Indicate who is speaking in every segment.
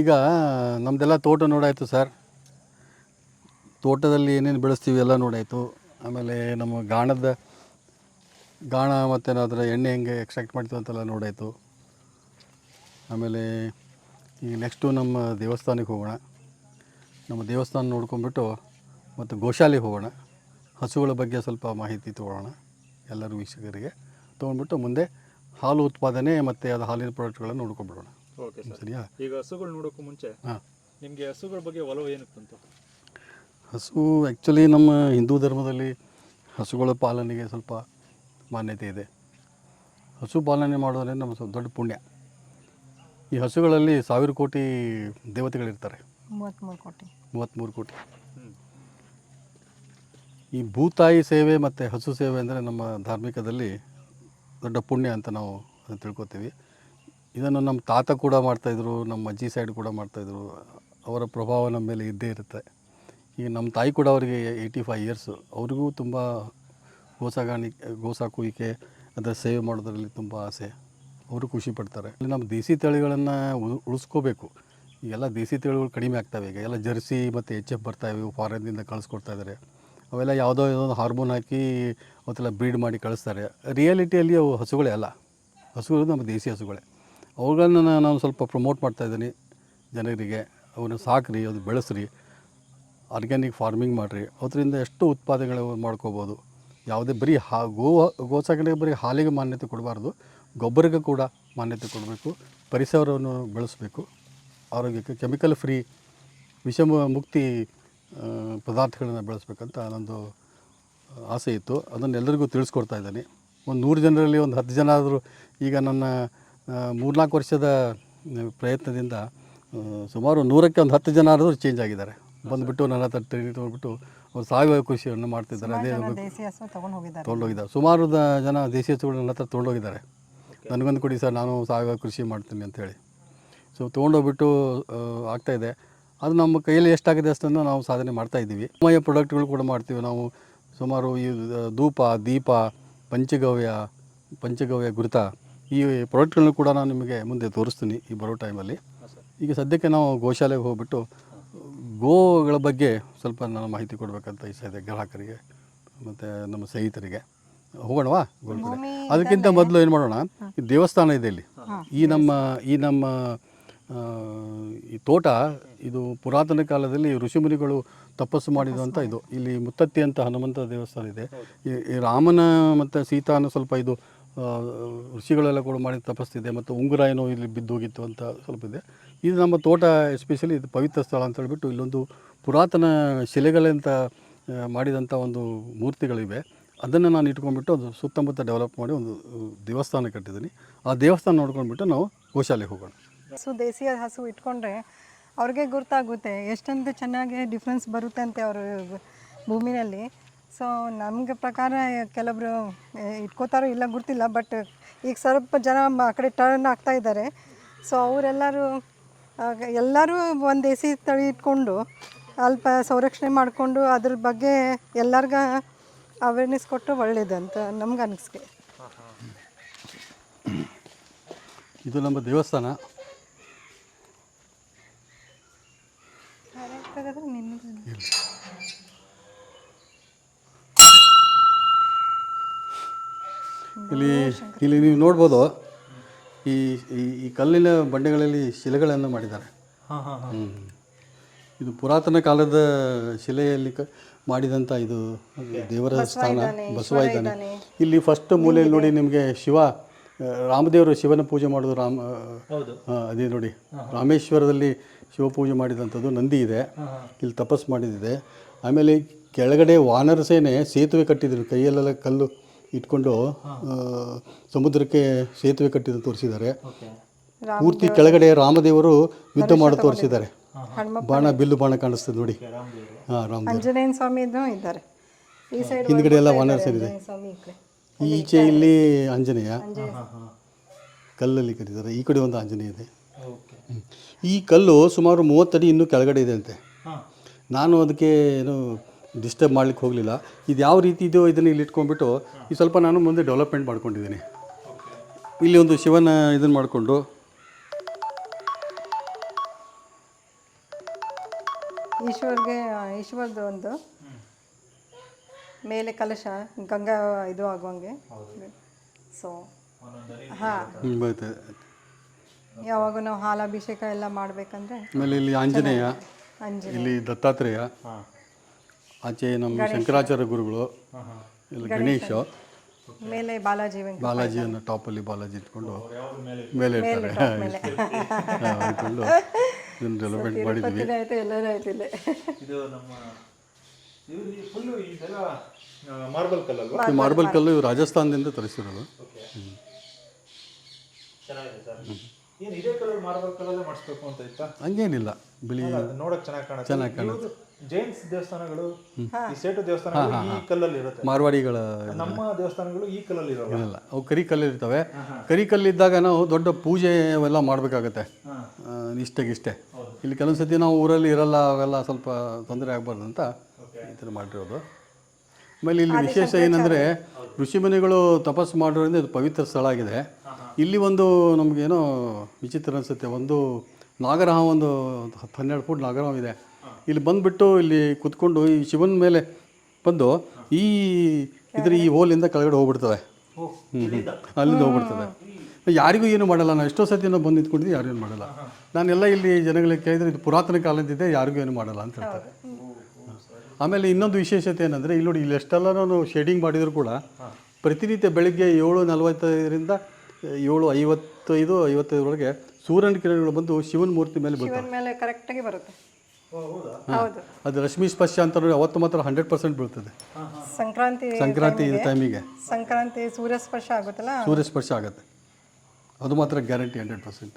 Speaker 1: ಈಗ ನಮ್ಮದೆಲ್ಲ ತೋಟ ನೋಡಾಯಿತು ಸರ್. ತೋಟದಲ್ಲಿ ಏನೇನು ಬೆಳೆಸ್ತೀವಿ ಎಲ್ಲ ನೋಡಾಯಿತು. ಆಮೇಲೆ ನಮ್ಮ ಗಾಣದ ಗಾಣ ಮತ್ತು ಅದರ ಎಣ್ಣೆ ಹೆಂಗೆ ಎಕ್ಸ್ಟ್ರಾಕ್ಟ್ ಮಾಡ್ತೀವಿ ಅಂತೆಲ್ಲ ನೋಡಾಯಿತು. ಆಮೇಲೆ ಈಗ ನೆಕ್ಸ್ಟು ನಮ್ಮ ದೇವಸ್ಥಾನಕ್ಕೆ ಹೋಗೋಣ. ನಮ್ಮ ದೇವಸ್ಥಾನ ನೋಡ್ಕೊಂಬಿಟ್ಟು ಮತ್ತು ಗೋಶಾಲೆಗೆ ಹೋಗೋಣ. ಹಸುಗಳ ಬಗ್ಗೆ ಸ್ವಲ್ಪ ಮಾಹಿತಿ ತೊಗೊಳ್ಳೋಣ ಎಲ್ಲರೂ ವೀಕ್ಷಕರಿಗೆ. ತೊಗೊಂಡ್ಬಿಟ್ಟು ಮುಂದೆ ಹಾಲು ಉತ್ಪಾದನೆ ಮತ್ತು ಅದು ಹಾಲಿನ ಪ್ರಾಡಕ್ಟ್ಗಳನ್ನು ನೋಡ್ಕೊಂಡ್ಬಿಡೋಣ.
Speaker 2: Okay sir.
Speaker 1: ಸರಿಯಾ?
Speaker 2: ಈಗ ಹಸುಗಳು ನೋಡೋಕ್ಕೂ ಮುಂಚೆ
Speaker 1: ಹಾಂ.
Speaker 2: ನಿಮಗೆ ಹಸುಗಳ ಬಗ್ಗೆ ಒಲವು ಏನಕ್ಕೆ ಬಂತು
Speaker 1: ಹಸು ಆ್ಯಕ್ಚುಲಿ ನಮ್ಮ ಹಿಂದೂ ಧರ್ಮದಲ್ಲಿ ಹಸುಗಳ ಪಾಲನೆಗೆ ಸ್ವಲ್ಪ ಮಾನ್ಯತೆ ಇದೆ. ಹಸು ಪಾಲನೆ ಮಾಡೋದ್ರೆ ನಮ್ಮ ಸ್ವಲ್ಪ ದೊಡ್ಡ ಪುಣ್ಯ. ಈ ಹಸುಗಳಲ್ಲಿ ಸಾವಿರ ಕೋಟಿ ದೇವತೆಗಳಿರ್ತಾರೆ.
Speaker 3: ಮೂವತ್ತ್ಮೂರು ಕೋಟಿ.
Speaker 1: ಮೂವತ್ತ್ಮೂರು ಕೋಟಿ. ಈ ಭೂತಾಯಿ ಸೇವೆ ಮತ್ತು ಹಸು ಸೇವೆ ಅಂದರೆ ನಮ್ಮ ಧಾರ್ಮಿಕದಲ್ಲಿ ದೊಡ್ಡ ಪುಣ್ಯ ಅಂತ ನಾವು ಅದನ್ನ ತಿಳ್ಕೊತೀವಿ. ಇದನ್ನು ನಮ್ಮ ತಾತ ಕೂಡ ಮಾಡ್ತಾಯಿದ್ರು ನಮ್ಮ ಅಜ್ಜಿ ಸೈಡ್ ಕೂಡ ಮಾಡ್ತಾಯಿದ್ರು ಅವರ ಪ್ರಭಾವ ನಮ್ಮ ಮೇಲೆ ಇದ್ದೇ ಇರುತ್ತೆ. ಈಗ ನಮ್ಮ ತಾಯಿ ಕೂಡ ಅವರಿಗೆ ಏಯ್ಟಿ ಫೈವ್ ಇಯರ್ಸು ಅವ್ರಿಗೂ ತುಂಬ ಗೋಸಾಗಾಣಿಕೆ ಗೋಸಾಕುವಿಕೆ, ಅದರ ಸೇವೆ ಮಾಡೋದ್ರಲ್ಲಿ ತುಂಬ ಆಸೆ. ಅವರು ಖುಷಿ ಪಡ್ತಾರೆ. ಇಲ್ಲಿ ನಮ್ಮ ದೇಸಿ ತಳಿಗಳನ್ನು ಉಳಿಸ್ಕೋಬೇಕು. ಈಗೆಲ್ಲ ದೇಸಿ ತಳಿಗಳು ಕಡಿಮೆ ಆಗ್ತವೆ ಈಗ. ಎಲ್ಲ ಜರ್ಸಿ ಮತ್ತು ಎಚ್ ಎಫ್ ಬರ್ತಾಯಿವೆ ಫಾರಿನ್ದಿಂದ ಕಳಿಸ್ಕೊಡ್ತಾ ಇದ್ದಾರೆ ಅವೆಲ್ಲ ಯಾವುದೋ ಯಾವುದೋ ಹಾರ್ಮೋನ್ ಹಾಕಿ ಅವತ್ತೆಲ್ಲ ಬ್ರೀಡ್ ಮಾಡಿ ಕಳಿಸ್ತಾರೆ. ರಿಯಾಲಿಟಿಯಲ್ಲಿ ಅವು ಹಸುಗಳೇ ಅಲ್ಲ. ಹಸುಗಳು ನಮ್ಮ ದೇಸಿ ಹಸುಗಳೇ. ಅವುಗಳನ್ನ ನಾನು ಸ್ವಲ್ಪ ಪ್ರಮೋಟ್ ಮಾಡ್ತಾಯಿದ್ದೀನಿ ಜನರಿಗೆ. ಅವನ್ನ ಸಾಕ್ರಿ ಅದು ಬೆಳೆಸ್ರಿ. ಆರ್ಗ್ಯಾನಿಕ್ ಫಾರ್ಮಿಂಗ್ ಮಾಡಿರಿ. ಅದರಿಂದ ಎಷ್ಟು ಉತ್ಪಾದನೆಗಳು ಮಾಡ್ಕೋಬೋದು. ಯಾವುದೇ ಬರೀ ಹಾ ಗೋ ಸಾಕಣೆಗೆ ಬರೀ ಹಾಲಿಗೆ ಮಾನ್ಯತೆ ಕೊಡಬಾರ್ದು. ಗೊಬ್ಬರಕ್ಕೆ ಕೂಡ ಮಾನ್ಯತೆ ಕೊಡಬೇಕು. ಪರಿಸರವನ್ನು ಬೆಳೆಸಬೇಕು. ಆರೋಗ್ಯಕ್ಕೆ ಕೆಮಿಕಲ್ ಫ್ರೀ ವಿಷಮ ಮುಕ್ತಿ ಪದಾರ್ಥಗಳನ್ನು ಬೆಳೆಸ್ಬೇಕಂತ ನನ್ನದು ಆಸೆ ಇತ್ತು. ಅದನ್ನು ಎಲ್ಲರಿಗೂ ತಿಳಿಸ್ಕೊಡ್ತಾ ಇದ್ದೀನಿ. ಒಂದು ನೂರು ಜನರಲ್ಲಿ ಒಂದು ಹತ್ತು ಜನ ಆದರೂ ಈಗ ನನ್ನ ಮೂರ್ನಾಲ್ಕು ವರ್ಷದ ಪ್ರಯತ್ನದಿಂದ ಸುಮಾರು ನೂರಕ್ಕೆ ಒಂದು ಹತ್ತು ಜನ ಆದರೂ ಚೇಂಜ್ ಆಗಿದ್ದಾರೆ. ಬಂದುಬಿಟ್ಟು ನನ್ನ ಹತ್ರ ಟ್ರೈನಿಂಗ್ ತೊಗೊಂಡ್ಬಿಟ್ಟು ಅವ್ರು ಸಾವಯವ ಕೃಷಿಯನ್ನು ಮಾಡ್ತಿದ್ದಾರೆ. ಅದೇ
Speaker 3: ದೇಸಿ
Speaker 1: ತೊಗೊಂಡೋಗಿದ್ದಾರೆ. ಸುಮಾರು ದ- ಜನ ದೇಶಿ ಹಸುಗಳು ನನ್ನ ಹತ್ರ ತೊಗೊಂಡೋಗಿದ್ದಾರೆ. ನನಗೊಂದು ಕೊಡಿ ಸರ್ ನಾನು ಸಾವಯವ ಕೃಷಿ ಮಾಡ್ತೀನಿ ಅಂಥೇಳಿ. ಸೊ ತೊಗೊಂಡೋಗ್ಬಿಟ್ಟು ಆಗ್ತಾಯಿದೆ ಅದು ನಮ್ಮ ಕೈಯಲ್ಲಿ ಎಷ್ಟಾಗಿದೆ ಅಷ್ಟನ್ನು ನಾವು ಸಾಧನೆ ಮಾಡ್ತಾಯಿದ್ದೀವಿ ಮಯ ಪ್ರಾಡಕ್ಟ್ಗಳು ಕೂಡ ಮಾಡ್ತೀವಿ ನಾವು. ಸುಮಾರು ಈ ಧೂಪ ದೀಪ ಪಂಚಗವ್ಯ ಪಂಚಗವ್ಯ ಗುರುತ. ಈ ಪ್ರಾಡಕ್ಟ್ಗಳನ್ನ ಕೂಡ ನಾನು ನಿಮಗೆ ಮುಂದೆ ತೋರಿಸ್ತೀನಿ ಈ ಬರೋ ಟೈಮಲ್ಲಿ. ಈಗ ಸದ್ಯಕ್ಕೆ ನಾವು ಗೋಶಾಲೆಗೆ ಹೋಗ್ಬಿಟ್ಟು ಗೋಗಳ ಬಗ್ಗೆ ಸ್ವಲ್ಪ ನಾನು ಮಾಹಿತಿ ಕೊಡಬೇಕಂತ ಇಷ್ಟ ಇದೆ ಗ್ರಾಹಕರಿಗೆ ಮತ್ತು ನಮ್ಮ ಸ್ನೇಹಿತರಿಗೆ. ಹೋಗೋಣವಾ
Speaker 3: ಗೋಲ್ಕಡೆ
Speaker 1: ಅದಕ್ಕಿಂತ ಮೊದಲು ಏನು ಮಾಡೋಣ ಈ ದೇವಸ್ಥಾನ ಇದೆ ಇಲ್ಲಿ. ಈ ನಮ್ಮ ಈ ನಮ್ಮ ಈ ತೋಟ ಇದು ಪುರಾತನ ಕಾಲದಲ್ಲಿ ಋಷಿಮುನಿಗಳು ತಪಸ್ಸು ಮಾಡಿದಂಥ ಇದು. ಇಲ್ಲಿ ಮುತ್ತತ್ತಿ ಅಂತ ಹನುಮಂತ ದೇವಸ್ಥಾನ ಇದೆ. ಈ ರಾಮನ ಮತ್ತು ಸೀತಾನ ಸ್ವಲ್ಪ ಇದು ಋಷಿಗಳೆಲ್ಲ ಕೂಡ ಮಾಡಿ ತಪಸ್ಸಿದೆ ಮತ್ತು ಉಂಗುರ ಏನೋ ಇಲ್ಲಿ ಬಿದ್ದೋಗಿತ್ತು ಅಂತ ಸ್ವಲ್ಪ ಇದೆ. ಇದು ನಮ್ಮ ತೋಟ ಎಸ್ಪೆಷಲಿ ಇದು ಪವಿತ್ರ ಸ್ಥಳ ಅಂತ ಹೇಳಿಬಿಟ್ಟು ಇಲ್ಲೊಂದು ಪುರಾತನ ಶಿಲೆಗಳಂತ ಮಾಡಿದಂಥ ಒಂದು ಮೂರ್ತಿಗಳಿವೆ. ಅದನ್ನು ನಾನು ಇಟ್ಕೊಂಡ್ಬಿಟ್ಟು ಅದು ಸುತ್ತಮುತ್ತ ಡೆವಲಪ್ ಮಾಡಿ ಒಂದು ದೇವಸ್ಥಾನ ಕಟ್ಟಿದ್ದೀನಿ. ಆ ದೇವಸ್ಥಾನ ನೋಡ್ಕೊಂಡ್ಬಿಟ್ಟು ನಾವು ಗೋಶಾಲೆಗೆ ಹೋಗೋಣ.
Speaker 3: ಹಸು, ದೇಸಿಯ ಹಸು ಇಟ್ಕೊಂಡ್ರೆ ಅವ್ರಿಗೆ ಗೊತ್ತಾಗುತ್ತೆ ಎಷ್ಟೊಂದು ಚೆನ್ನಾಗಿ ಡಿಫ್ರೆನ್ಸ್ ಬರುತ್ತೆ ಅಂತೆ ಅವರು ಭೂಮಿನಲ್ಲಿ ಸೊ ನಮಗೆ ಪ್ರಕಾರ ಕೆಲವರು ಇಟ್ಕೋತಾರೋ ಇಲ್ಲ ಗೊತ್ತಿಲ್ಲ ಬಟ್ ಈಗ ಸ್ವಲ್ಪ ಜನ ಆ ಕಡೆ ಟರ್ನ್ ಆಗ್ತಾ ಇದ್ದಾರೆ. ಸೊ ಅವರೆಲ್ಲರೂ ಎಲ್ಲರೂ ಒಂದು ಎ ಸಿ ತಳಿ ಇಟ್ಕೊಂಡು ಅಲ್ಪ ಸಂರಕ್ಷಣೆ ಮಾಡಿಕೊಂಡು ಅದ್ರ ಬಗ್ಗೆ ಎಲ್ಲರಿಗ ಅವೇರ್ನೆಸ್ ಕೊಟ್ಟು ಒಳ್ಳೇದಂತ ನಮ್ಗೆ ಅನಿಸ್ಕೆ
Speaker 1: ಇದು ನಮ್ಮ ದೇವಸ್ಥಾನ. ಇಲ್ಲಿ ಇಲ್ಲಿ ನೀವು ನೋಡ್ಬೋದು ಈ ಈ- ಈ ಕಲ್ಲಿನ ಬಂಡೆಗಳಲ್ಲಿ ಶಿಲೆಗಳನ್ನು ಮಾಡಿದ್ದಾರೆ. ಹ್ಮ್. ಇದು ಪುರಾತನ ಕಾಲದ ಶಿಲೆಯಲ್ಲಿ ಕ ಮಾಡಿದಂಥ ಇದು ದೇವರ ಸ್ಥಾನ ಬಸವ ಇದ್ದಾನೆ. ಇಲ್ಲಿ ಫಸ್ಟ್ ಮೂಲೆಯಲ್ಲಿ ನೋಡಿ ನಿಮಗೆ ಶಿವ ಆ, ರಾಮದೇವರು ಶಿವನ ಪೂಜೆ ಮಾಡೋದು ರಾಮ
Speaker 2: ಹೌದು.
Speaker 1: ಆ, ಅದೇ ನೋಡಿ. ರಾಮೇಶ್ವರದಲ್ಲಿ ಶಿವ ಪೂಜೆ ಮಾಡಿದಂಥದ್ದು ನಂದಿ ಇದೆ. ಇಲ್ಲಿ ತಪಸ್ ಮಾಡಿದಿದೆ ಆಮೇಲೆ ಕೆಳಗಡೆ ವಾನರ ಸೇನೆ ಸೇತುವೆ ಕಟ್ಟಿದ್ರು ಕೈಯಲ್ಲೆಲ್ಲ ಕಲ್ಲು ಇಟ್ಕೊಂಡು ಸಮುದ್ರಕ್ಕೆ ಸೇತುವೆ ಕಟ್ಟಿದ ತೋರಿಸಿದ್ದಾರೆ.
Speaker 2: ಓಕೆ.
Speaker 1: ಪೂರ್ತಿ ಕೆಳಗಡೆ ರಾಮದೇವರು ಯುದ್ಧ ಮಾಡಿ ತೋರಿಸಿದ್ದಾರೆ. ಬಾಣ ಬಿಲ್ಲು ಬಾಣ ಕಾಣಿಸ್ತದೆ ನೋಡಿ.
Speaker 2: ರಾಮದೇವರು.
Speaker 1: ಹಾಂ ರಾಮ
Speaker 3: ಸ್ವಾಮಿ ಇದ್ದಾರೆ.
Speaker 1: ಹಿಂದ್ಗಡೆ ಎಲ್ಲ ಇದೆ ಸೇರಿದೆ.
Speaker 3: ಸ್ವಾಮಿ ಈ
Speaker 1: ಈಚೆ ಇಲ್ಲಿ ಆಂಜನೇಯ.
Speaker 2: ಹಾಂ ಹಾಂ
Speaker 1: ಕಲ್ಲಲ್ಲಿ ಕಟ್ಟಿದ್ದಾರೆ. ಈ ಕಡೆ ಒಂದು ಆಂಜನೇಯ ಇದೆ.
Speaker 2: ಓಕೆ.
Speaker 1: ಈ ಕಲ್ಲು ಸುಮಾರು ಮೂವತ್ತಡಿ ಇನ್ನೂ ಕೆಳಗಡೆ ಇದೆ ಅಂತೆ. ನಾನು ಅದಕ್ಕೆ ಏನು ಡಿಸ್ಟರ್ಬ್ ಮಾಡ್ಲಿಕ್ಕೆ ಹೋಗಲಿಲ್ಲ. ಇದು ಯಾವ ರೀತಿ ಇದೆಯೋ ಇದನ್ನು ಇಲ್ಲಿ ಇಟ್ಕೊಂಡ್ಬಿಟ್ಟು ಈ ಸ್ವಲ್ಪ ನಾನು ಮುಂದೆ ಡೆವಲಪ್ಮೆಂಟ್ ಮಾಡ್ಕೊಂಡಿದ್ದೀನಿ. ಇಲ್ಲಿ ಒಂದು ಶಿವನ ಇದನ್ನು ಮಾಡಿಕೊಂಡು.
Speaker 3: ಈಶ್ವರ್ಗೆ ಈಶ್ವರ್ದು ಒಂದು ಮೇಲೆ ಕಲಶ ಗಂಗಾ ಇದು ಆಗುವಂಗೆ. ಸೊ ಹಾಂ. ಯಾವಾಗ ನಾವು ಹಾಲಾಭಿಷೇಕ ಎಲ್ಲ ಮಾಡಬೇಕಂದ್ರೆ
Speaker 1: ಆಮೇಲೆ ಇಲ್ಲಿ ಆಂಜನೇಯ
Speaker 3: ಅಂಜಿ
Speaker 1: ಇಲ್ಲಿ ದತ್ತಾತ್ರೇಯ.
Speaker 2: ಹಾಂ.
Speaker 1: ಆಚೆ ನಮ್ಮ ಶಂಕರಾಚಾರ್ಯ ಗುರುಗಳು ಇಲ್ಲಿ ಗಣೇಶ.
Speaker 3: ಮೇಲೆ ಬಾಲಾಜಿ
Speaker 1: ಬಾಲಾಜಿಯನ್ನು ಟಾಪಲ್ಲಿ ಬಾಲಾಜಿ ಇಟ್ಕೊಂಡು
Speaker 2: ಮೇಲೆ
Speaker 1: ಮೇಲೆ ಇರ್ತಾರೆ. ಇಟ್ಕೊಂಡು ಇದನ್ನು ಡೆವಲಪ್ಮೆಂಟ್ ಮಾಡಿದ್ವಿ.
Speaker 2: ಮಾರ್ಬಲ್
Speaker 1: ಕಲ್ಲು ಇವು ರಾಜಸ್ಥಾನದಿಂದ ತರಿಸಿರೋದು.
Speaker 2: ಓಕೆ ಚೆನ್ನಾಗಿದೆ ಸರ್. ಏನು ಇದೇ ಕಲರ್ ಮಾರ್ಬಲ್ ಕಲರೇ ಮಾಡಿಸ್ಬೇಕು ಅಂತ ಇತ್ತಾ?
Speaker 1: ಹಂಗೇನಿಲ್ಲ. ಬಿಳಿ
Speaker 2: ಚೆನ್ನಾಗಿ ನೋಡಕ್ ಚೆನ್ನಾಗಿ ಕಾಣುತ್ತೆ. ಇವ್ರು ಜೈನ್ಸ್ ದೇವಸ್ಥಾನಗಳು ಈ ಸೇಟು ದೇವಸ್ಥಾನಗಳು ಈ ಕಲ್ಲಲ್ಲಿ ಇರುತ್ತೆ
Speaker 1: ಮಾರ್ವಾಡಿಗಳ
Speaker 2: ನಮ್ಮ ದೇವಸ್ಥಾನಗಳು ಈ ಕಲ್ಲಲ್ಲಿ ಇರೋಲ್ಲ.
Speaker 1: ಅವು ಕರಿ ಕಲ್ಲಿರ್ತವೆ. ಕರಿ ಕಲ್ಲಿದ್ದಾಗ ನಾವು ದೊಡ್ಡ ಪೂಜೆ ಅವೆಲ್ಲ ಮಾಡಬೇಕಾಗತ್ತೆ ಇಷ್ಟೆಗಿಷ್ಟೇ ಇಲ್ಲಿ ಕೆಲವೊಂದು ಸತಿ ನಾವು ಊರಲ್ಲಿ ಇರಲ್ಲ ಅವೆಲ್ಲ ಸ್ವಲ್ಪ ತೊಂದರೆ ಆಗಬಾರ್ದು ಅಂತ ಈ ಥರ ಮಾಡಿರೋದು. ಆಮೇಲೆ ಇಲ್ಲಿ ವಿಶೇಷ ಏನಂದರೆ ಋಷಿಮುನಿಗಳು ತಪಸ್ಸು ಮಾಡೋದ್ರಿಂದ ಇದು ಪವಿತ್ರ ಸ್ಥಳ ಆಗಿದೆ. ಇಲ್ಲಿ ಒಂದು ನಮಗೇನೋ ವಿಚಿತ್ರ ಅನಿಸುತ್ತೆ. ಒಂದು ನಾಗರಹ ಒಂದು ಹತ್ತು ಹನ್ನೆರಡು ಫುಟ್ ನಾಗರಹ ಇದೆ. ಇಲ್ಲಿ ಬಂದುಬಿಟ್ಟು ಇಲ್ಲಿ ಕುತ್ಕೊಂಡು ಈ ಶಿವನ ಮೇಲೆ ಬಂದು ಈ ಇದ್ರ ಈ ಹೋಲಿಂದ ಕೆಳಗಡೆ ಹೋಗ್ಬಿಡ್ತವೆ ಅಲ್ಲಿಂದ ಹೋಗ್ಬಿಡ್ತದೆ. ಯಾರಿಗೂ ಏನು ಮಾಡಲ್ಲ. ನಾನು ಎಷ್ಟೋ ಸತಿ ನಾವು ಬಂದು ನಿಂತ್ಕೊಂಡಿದ್ದೀವಿ ಯಾರು ಏನು ಮಾಡಲ್ಲ. ನಾನೆಲ್ಲ ಇಲ್ಲಿ ಜನಗಳಿಗೆ ಕೇಳಿದ್ರೆ ಇದು ಪುರಾತನ ಕಾಲದಿದೆ ಯಾರಿಗೂ ಏನು ಮಾಡಲ್ಲ ಅಂತ ಹೇಳ್ತಾರೆ. ಆಮೇಲೆ ಇನ್ನೊಂದು ವಿಶೇಷತೆ ಏನಂದರೆ ಇಲ್ಲಿ ನೋಡಿ ಇಲ್ಲಿ ಎಷ್ಟೆಲ್ಲ ನಾನು ಶೇಡಿಂಗ್ ಮಾಡಿದರೂ ಕೂಡ ಪ್ರತಿನಿತ್ಯ ಬೆಳಿಗ್ಗೆ ಏಳು ನಲವತ್ತೈದರಿಂದ ಏಳು ಐವತ್ತೈದು ಐವತ್ತೈದರೊಳಗೆ ಸೂರ್ಯನ ಕಿರಣಗಳು ಬಂದು ಶಿವನ ಮೂರ್ತಿ ಮೇಲೆ
Speaker 3: ಶಿವನ ಮೇಲೆ ಕರೆಕ್ಟಾಗಿ ಬರುತ್ತೆ.
Speaker 2: ಹೌದಾ?
Speaker 3: ಹೌದು.
Speaker 1: ಅದು ರಶ್ಮಿ ಸ್ಪರ್ಶ ಅಂತ ನೋಡಿ ಅವತ್ತು ಮಾತ್ರ ಹಂಡ್ರೆಡ್ ಪರ್ಸೆಂಟ್ ಬೀಳ್ತದೆ.
Speaker 3: ಸಂಕ್ರಾಂತಿ
Speaker 1: ಸಂಕ್ರಾಂತಿ ಟೈಮಿಗೆ
Speaker 3: ಸಂಕ್ರಾಂತಿ ಸೂರ್ಯ ಸ್ಪರ್ಶ ಆಗುತ್ತಲ್ಲ?
Speaker 1: ಸೂರ್ಯ ಸ್ಪರ್ಶ ಆಗುತ್ತೆ. ಅದು ಮಾತ್ರ ಗ್ಯಾರಂಟಿ ಹಂಡ್ರೆಡ್ ಪರ್ಸೆಂಟ್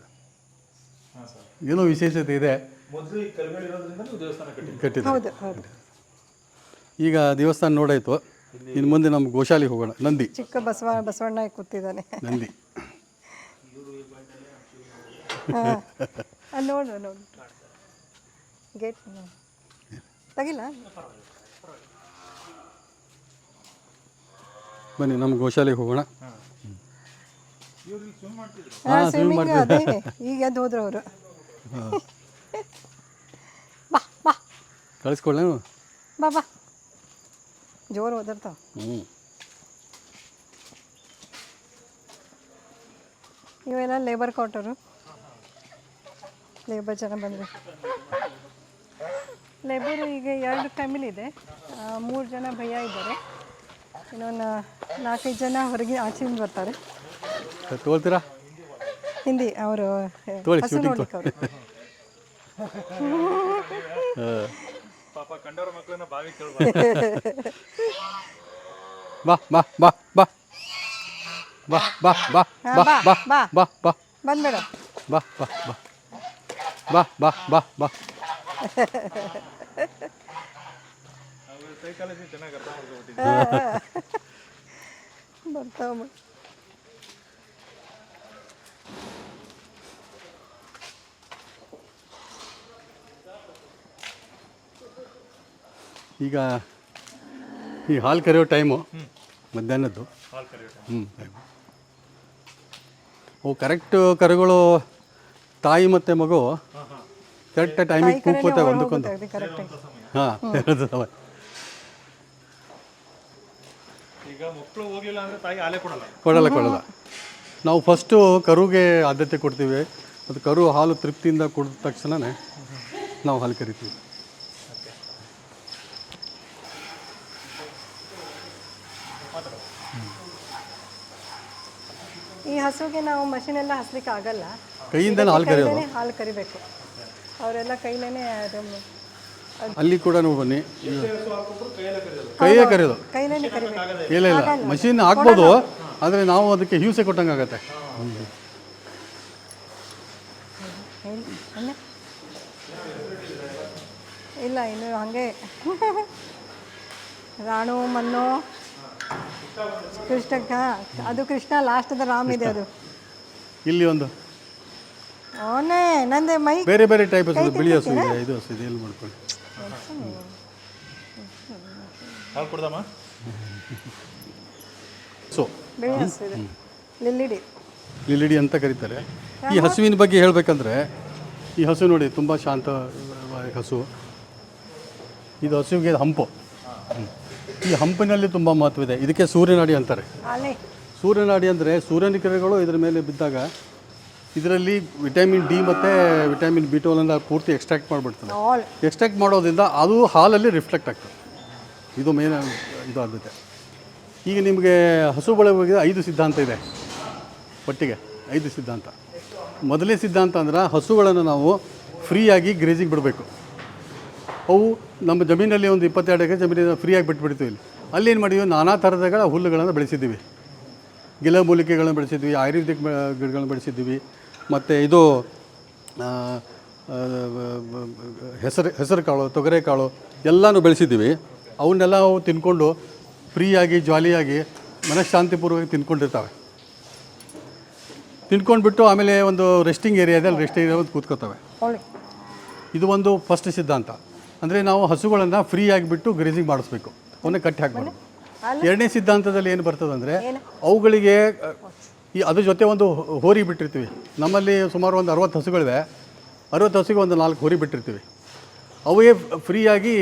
Speaker 2: ಹಾಂ ಸರ್.
Speaker 1: ಏನೋ ವಿಶೇಷತೆ ಇದೆ.
Speaker 2: ಮೊದಲು ಕಲ್ಗಳಿರೋದ್ರಿಂದ ನೀವು ದೇವಸ್ಥಾನ ಕಟ್ಟಿದ್ರಿ.
Speaker 1: ಕಟ್ಟಿದೆ
Speaker 3: ಹೌದು ಹೌದು.
Speaker 1: ಈಗ ದೇವಸ್ಥಾನ ನೋಡಾಯ್ತು. ಇನ್ನು ಮುಂದೆ ನಮ್ಮ ಗೋಶಾಲೆಗೆ ಹೋಗೋಣ. ನಂದಿ.
Speaker 3: ಚಿಕ್ಕ ಬಸವ ಬಸವಣ್ಣ ಕೂತಿದ್ದಾನೆ.
Speaker 1: ನಂದಿ.
Speaker 3: ಹಾಂ. ಅಲ್ಲಿ ನೋಡು ನೋಡು. ಗೇಟ್ ತೆಗಿಲ್ಲ
Speaker 1: ಬನ್ನಿ ನಮ್ಮ ಗೋಶಾಲೆಗೆ ಹೋಗೋಣ.
Speaker 3: ಸ್ವಿಮ್ಮಿಂಗ್ ಅದೇ ಈಗ ಎದ್ದು ಹೋದ್ರು ಅವರು ಬಾ ಬಾ.
Speaker 1: ಕಳಿಸ್ಕೊಳ್ಳೇನು
Speaker 3: ಬಾ ಬಾ. ಜೋರು ಓದಿರ್ತಾವ
Speaker 1: ಹ್ಞೂ
Speaker 3: ಇವೆಲ್ಲ ಲೇಬರ್ ಕ್ವಾರ್ಟರು ಲೇಬರ್ ಜನ ಬಂದರು. ಲೇಬರ್ ಈಗ ಎರಡು ಫ್ಯಾಮಿಲಿ ಇದೆ. ಮೂರು ಜನ ಭಯ ಇದ್ದಾರೆ. ಇನ್ನೊಂದು ನಾಲ್ಕೈದು ಜನ ಹೊರಗೆ ಆಚೆಯಿಂದ ಬರ್ತಾರೆ.
Speaker 1: ತೋಳ್ತೀರಾ
Speaker 3: ಹಿಂದಿ ಅವರು ಹಸು ನೋಡ್ಲಿಕ್ಕೆ ಅವರು.
Speaker 1: ಬಾ ಬಾ ಬಾ ಬಾ. ಬಾ ಬಾ ಬಾ
Speaker 3: ಹಾ,
Speaker 1: ಬಾ
Speaker 3: ಬಾ,
Speaker 1: ಬಾ
Speaker 3: ಬಾ.
Speaker 1: ಬಾ ಬಾ.
Speaker 3: ಬಂದ್ಬೇಡ.
Speaker 1: ಬಾ ಬಾ ಬಾ. ಬಾ ಬಾ ಬಾ ಬಾ.
Speaker 3: ಬರ್ತಾವ
Speaker 1: ಈಗ ಈ ಹಾಲು ಕರೆಯೋ ಟೈಮು ಮಧ್ಯಾಹ್ನದ್ದು. ಹ್ಞೂ ಓ ಅವು ಕರೆಕ್ಟ್ ಕರುಗಳು ತಾಯಿ ಮತ್ತು ಮಗು ಕರೆಕ್ಟ್ ಟೈಮಿಗೆ ಕೂಗ್ಕೋತೇವೆ ಒಂದಕ್ಕೊಂದು ಹಾಂ ಸಮಯ.
Speaker 2: ಈಗ ಮಕ್ಕಳು ಹೋಗ್ಲಿಲ್ಲ ಅಂದ್ರೆ ತಾಯಿ ಹಾಲೇ ಕೊಡಲ್ಲ.
Speaker 1: ಕೊಡಲ್ಲ ಕೊಡಲ್ಲ. ನಾವು ಫಸ್ಟು ಕರುಗೆ ಆದ್ಯತೆ ಕೊಡ್ತೀವಿ. ಅದು ಕರು ಹಾಲು ತೃಪ್ತಿಯಿಂದ ಕುಡಿದ ತಕ್ಷಣನೇ ನಾವು ಹಾಲು ಕರಿತೀವಿ.
Speaker 3: ಈ ಹಸುಗೆ ನಾವು ಮಷಿನ್ ಎಲ್ಲ ಹಸ್ಲಿಕ್ಕೆ ಆಗಲ್ಲ.
Speaker 1: ಕೈಯಿಂದನೇ ಹಾಲು ಕರೆಯೋದು?
Speaker 3: ಹಾಲು ಕರಿಬೇಕು. ಅವರೆಲ್ಲ ಕೈಲೇನೆ ಅದು
Speaker 1: ಅಲ್ಲಿ ಕೂಡ ನೀವು ಬನ್ನಿ. ಕೈಯೇ ಕರೆಯೋದು.
Speaker 3: ಕೈಲೇನೆ ಕರಿಬೇಕು.
Speaker 1: ಇಲ್ಲ. ಇಲ್ಲ ಮಷೀನ್ ಹಾಕ್ಬೋದು ಆದರೆ ನಾವು ಅದಕ್ಕೆ ಹಿಂಸೆ ಕೊಟ್ಟಂಗೆ ಆಗತ್ತೆ.
Speaker 3: ಇಲ್ಲ ಇನ್ನು ಹಾಗೆ. ರಾಣು ಮನ್ನು. ಕೃಷ್ಣ ಅದು ಕೃಷ್ಣ ಲಾಸ್ಟದ ರಾಮ್ ಇದೆ ಅದು.
Speaker 1: ಇಲ್ಲಿ ಒಂದು.
Speaker 3: ಅವನೇ ನಂದೆ ಮೈ
Speaker 1: ಬೇರೆ ಬೇರೆ ಟೈಪ್ ಹಸು ಬಿಳಿ ಹಸು ಇದೆ ಇದು ಹಸು ಇದೆ ಎಲ್ಲಿ ಮಾಡ್ಕೊಳ್ಳಿ.
Speaker 2: ಹಾಲು ಕೊಡ್ದಮ್ಮ?
Speaker 1: ಸೊ
Speaker 3: ಬಿಳಿ ಹಸು ಇದೆ. ಲಿಲ್ಲಿಡಿ.
Speaker 1: ಲಿಲಿಡಿ ಅಂತ ಕರೀತಾರೆ. ಈ ಹಸುವಿನ ಬಗ್ಗೆ ಹೇಳಬೇಕಂದ್ರೆ ಈ ಹಸು ನೋಡಿ ತುಂಬ ಶಾಂತ ಹಸು. ಇದು ಹಸುವಿಗೆ ಹಂಪು. ಈ ಹಂಪಿನಲ್ಲಿ ತುಂಬ ಇದೆ. ಇದಕ್ಕೆ ಸೂರ್ಯನಾಡಿ ಅಂತಾರೆ. ಸೂರ್ಯನಾಡಿ ಅಂದರೆ ಸೂರ್ಯನ ಕಿರಣಗಳು ಇದರ ಮೇಲೆ ಬಿದ್ದಾಗ ಇದರಲ್ಲಿ ವಿಟಮಿನ್ ಡಿ ಮತ್ತು ವಿಟಮಿನ್ ಬಿ ಟೋಲನ್ನು ಪೂರ್ತಿ ಎಕ್ಸ್ಟ್ರಾಕ್ಟ್ ಮಾಡಿಬಿಡ್ತದೆ.
Speaker 3: ಆಲ್
Speaker 1: ಎಕ್ಸ್ಟ್ರಾಕ್ಟ್ ಮಾಡೋದ್ರಿಂದ ಅದು ಹಾಲಲ್ಲಿ ರಿಫ್ಲೆಕ್ಟ್ ಆಗ್ತದೆ. ಇದು ಮೇನ್ ಇದು ಆಗುತ್ತೆ. ಈಗ ನಿಮಗೆ ಹಸು ಬಗ್ಗೆ ಐದು ಸಿದ್ಧಾಂತ ಇದೆ. ಒಟ್ಟಿಗೆ ಐದು ಸಿದ್ಧಾಂತ. ಮೊದಲನೇ ಸಿದ್ಧಾಂತ ಅಂದ್ರೆ ಹಸುಗಳನ್ನು ನಾವು ಫ್ರೀಯಾಗಿ ಗ್ರೇಜಿಗೆ ಬಿಡಬೇಕು. ಅವು ನಮ್ಮ ಜಮೀನಲ್ಲಿ ಒಂದು ಇಪ್ಪತ್ತೆರಡು ಎಕರೆ ಜಮೀನಿನ ಫ್ರೀಯಾಗಿ ಬಿಟ್ಬಿಡ್ತೀವಿ ಇಲ್ಲಿ. ಅಲ್ಲಿ ಏನು ಮಾಡಿದ್ವಿ? ನಾನಾ ಥರದಗಳ ಹುಲ್ಲುಗಳನ್ನು ಬೆಳೆಸಿದ್ದೀವಿ. ಗಿಲಮೂಲಿಕೆಗಳನ್ನು ಬೆಳೆಸಿದ್ವಿ ಆಯುರ್ವೇದಿಕ್ ಗಿಡಗಳನ್ನು ಬೆಳೆಸಿದ್ವಿ. ಮತ್ತು ಇದು ಹೆಸರು ಹೆಸರು ಕಾಳು ತೊಗರೆ ಕಾಳು ಎಲ್ಲನೂ ಬೆಳೆಸಿದ್ದೀವಿ ಅವನ್ನೆಲ್ಲ ಅವು ತಿನ್ಕೊಂಡು ಫ್ರೀಯಾಗಿ ಜಾಲಿಯಾಗಿ ಮನಃಶಾಂತಿಪೂರ್ವಕ ತಿನ್ಕೊಂಡಿರ್ತವೆ. ತಿನ್ಕೊಂಡ್ಬಿಟ್ಟು ಆಮೇಲೆ ಒಂದು ರೆಸ್ಟಿಂಗ್ ಏರಿಯಾದಲ್ಲಿ ಇದೆ ಅಲ್ಲಿ ರೆಸ್ಟಿಂಗ್ ಏರಿಯಾ ಒಂದು ಕೂತ್ಕೋತವೆ ಇದು ಒಂದು ಫಸ್ಟ್ ಸಿದ್ಧಾಂತ. ಅಂದರೆ ನಾವು ಹಸುಗಳನ್ನು ಫ್ರೀಯಾಗಿ ಬಿಟ್ಟು ಗ್ರೇಸಿಂಗ್ ಮಾಡಿಸ್ಬೇಕು. ಅವನ್ನ ಕಟ್ಟಿ ಹಾಕಬಾರ್ದು. ಎರಡನೇ ಸಿದ್ಧಾಂತದಲ್ಲಿ ಏನು ಬರ್ತದಂದ್ರೆ ಅವುಗಳಿಗೆ ಈ ಅದ್ರ ಜೊತೆ ಒಂದು ಹೋರಿ ಬಿಟ್ಟಿರ್ತೀವಿ. ನಮ್ಮಲ್ಲಿ ಸುಮಾರು ಒಂದು ಅರವತ್ತು ಹಸುಗಳಿವೆ. ಅರವತ್ತು ಹಸುಗೆ ಒಂದು ನಾಲ್ಕು ಹೋರಿ ಬಿಟ್ಟಿರ್ತೀವಿ. ಅವೇ ಫ್ರೀಯಾಗಿ